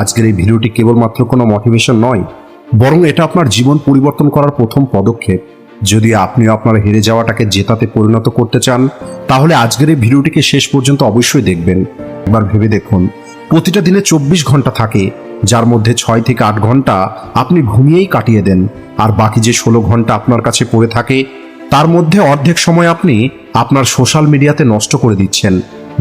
আজকের এই ভিডিওটি কেবলমাত্র কোনো মোটিভেশন নয়, বরং এটা আপনার জীবন পরিবর্তন করার প্রথম পদক্ষেপ। যদি আপনি আপনার হেরে যাওয়াটাকে জেতাতে পরিণত করতে চান, তাহলে আজকের এই ভিডিওটিকে শেষ পর্যন্ত অবশ্যই দেখবেন। একবার ভেবে দেখুন, প্রতিটা দিনে চব্বিশ ঘণ্টা থাকে, যার মধ্যে ছয় থেকে আট ঘণ্টা আপনি ঘুমিয়েই কাটিয়ে দেন, আর বাকি যে ষোলো ঘণ্টা আপনার কাছে পড়ে থাকে, তার মধ্যে অর্ধেক সময় আপনি আপনার সোশ্যাল মিডিয়াতে নষ্ট করে দিচ্ছেন।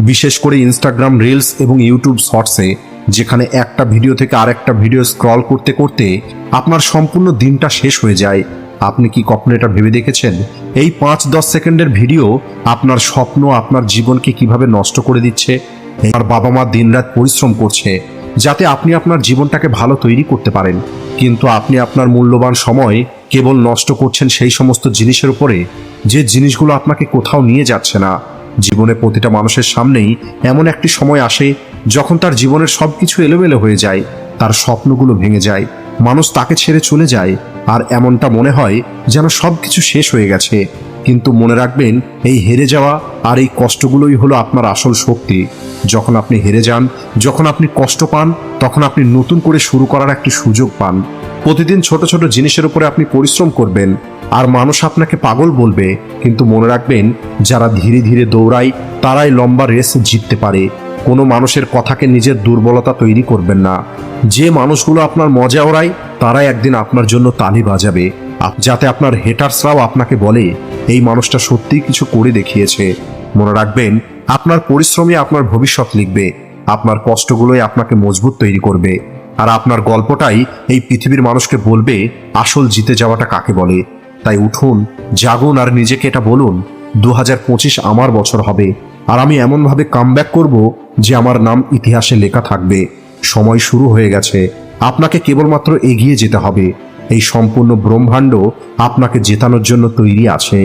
বিশেষ করে ইনস্টাগ্রাম রিলস এবং ইউটিউব শর্টসে যেখানে একটা ভিডিও থেকে আরেকটা ভিডিও স্ক্রল করতে করতে আপনার সম্পূর্ণ দিনটা শেষ হয়ে যায়। আপনি কি কখনো এটা ভেবে দেখেছেন? এই পাঁচ দশ সেকেন্ডের ভিডিও আপনার স্বপ্ন, আপনার জীবনকে কীভাবে নষ্ট করে দিচ্ছে? আমার বাবা মা দিনরাত পরিশ্রম করছে যাতে আপনি আপনার জীবনটাকে ভালো তৈরি করতে পারেন। কিন্তু আপনি আপনার মূল্যবান সময় কেবল নষ্ট করছেন সেই সমস্ত জিনিসের উপরে, যে জিনিসগুলো আপনাকে কোথাও নিয়ে যাচ্ছে না। জীবনে প্রতিটা মানুষের সামনেই এমন একটি সময় আসে যখন তার জীবনের সব কিছু এলোমেলো হয়ে যায়, তার স্বপ্নগুলো ভেঙে যায়, মানুষ তাকে ছেড়ে চলে যায়, আর এমনটা মনে হয় যেন সব কিছু শেষ হয়ে গেছে। কিন্তু মনে রাখবেন, এই হেরে যাওয়া আর এই কষ্টগুলোই হলো আপনার আসল শক্তি। যখন আপনি হেরে যান, যখন আপনি কষ্ট পান, তখন আপনি নতুন করে শুরু করার একটি সুযোগ পান। প্রতিদিন ছোট ছোট জিনিসের উপরে আপনি পরিশ্রম করবেন, আর মানুষ আপনাকে পাগল বলবে, কিন্তু মনে রাখবেন, যারা ধীরে ধীরে দৌড়ায়, তারাই লম্বা রেস জিততে পারে। কোনো মানুষের কথাকে নিজের দুর্বলতা তৈরি করবেন না। যে মানুষগুলো আপনার মজা ওড়ায়, তারাই একদিন আপনার জন্য তালি বাজাবে। যাতে আপনার হেটার্সরাও আপনাকে বলে, এই মানুষটা সত্যিই কিছু করে দেখিয়েছে। মনে রাখবেন, আপনার পরিশ্রমই আপনার ভবিষ্যৎ লিখবে। আপনার কষ্টগুলোই আপনাকে মজবুত তৈরি করবে। আর আপনার গল্পটাই এই পৃথিবীর মানুষকে বলবে, আসল জিতে যাওয়াটা কাকে বলে? তাই উঠুন, জাগুন আর নিজেকে এটা বলুন দু হাজার পঁচিশ আমার বছর হবে, আর আমি এমনভাবে কামব্যাক করব যে আমার নাম ইতিহাসে লেখা থাকবে। সময় শুরু হয়ে গেছে, আপনাকে কেবলমাত্র এগিয়ে যেতে হবে। এই সম্পূর্ণ ব্রহ্মাণ্ড আপনাকে জেতানোর জন্য তৈরি আছে।